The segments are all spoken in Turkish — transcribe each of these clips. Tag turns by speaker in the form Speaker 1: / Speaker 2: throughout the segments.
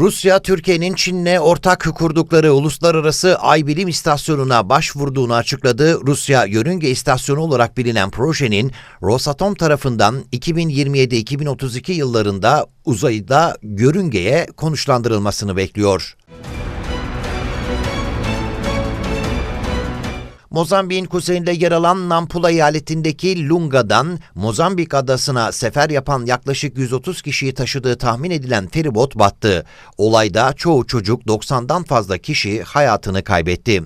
Speaker 1: Rusya, Türkiye'nin Çin'le ortak kurdukları uluslararası ay bilim istasyonuna başvurduğunu açıkladı. Rusya Yörünge İstasyonu olarak bilinen projenin Rosatom tarafından 2027-2032 yıllarında uzayda yörüngeye konuşlandırılmasını bekliyor. Mozambik'in kuzeyinde yer alan Nampula eyaletindeki Lunga'dan Mozambik adasına sefer yapan yaklaşık 130 kişiyi taşıdığı tahmin edilen feribot battı. Olayda çoğu çocuk 90'dan fazla kişi hayatını kaybetti.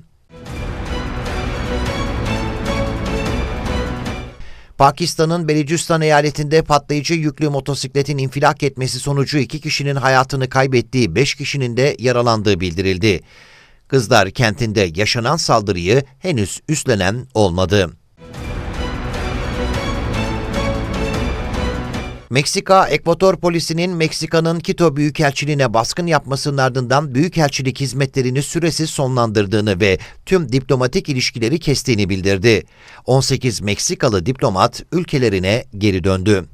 Speaker 1: Pakistan'ın Belucistan eyaletinde patlayıcı yüklü motosikletin infilak etmesi sonucu iki kişinin hayatını kaybettiği, beş kişinin de yaralandığı bildirildi. Kızlar kentinde yaşanan saldırıyı henüz üstlenen olmadı. Meksika, Ekvator polisinin Meksika'nın Quito Büyükelçiliğine baskın yapmasının ardından büyükelçilik hizmetlerini süresiz sonlandırdığını ve tüm diplomatik ilişkileri kestiğini bildirdi. 18 Meksikalı diplomat ülkelerine geri döndü.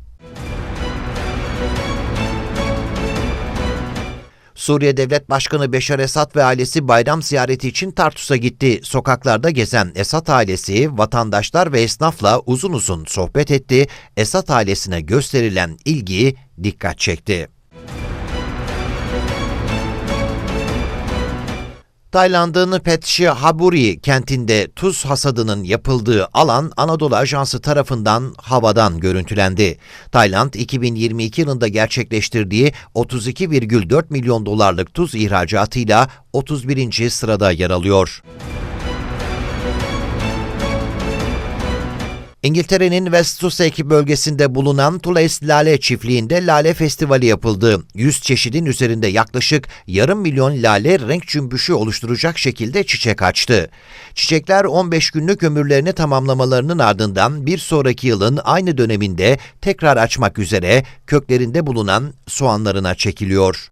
Speaker 1: Suriye Devlet Başkanı Beşar Esad ve ailesi bayram ziyareti için Tartus'a gitti. Sokaklarda gezen Esad ailesi, vatandaşlar ve esnafla uzun uzun sohbet etti. Esad ailesine gösterilen ilgi dikkat çekti. Tayland'ın Petchaburi kentinde tuz hasadının yapıldığı alan Anadolu Ajansı tarafından havadan görüntülendi. Tayland 2022 yılında gerçekleştirdiği 32,4 milyon dolarlık tuz ihracatıyla 31. sırada yer alıyor. İngiltere'nin West Sussex bölgesinde bulunan Tulles Lale Çiftliği'nde Lale Festivali yapıldı. 100 çeşidin üzerinde yaklaşık yarım milyon lale renk cümbüşü oluşturacak şekilde çiçek açtı. Çiçekler 15 günlük ömürlerini tamamlamalarının ardından bir sonraki yılın aynı döneminde tekrar açmak üzere köklerinde bulunan soğanlarına çekiliyor.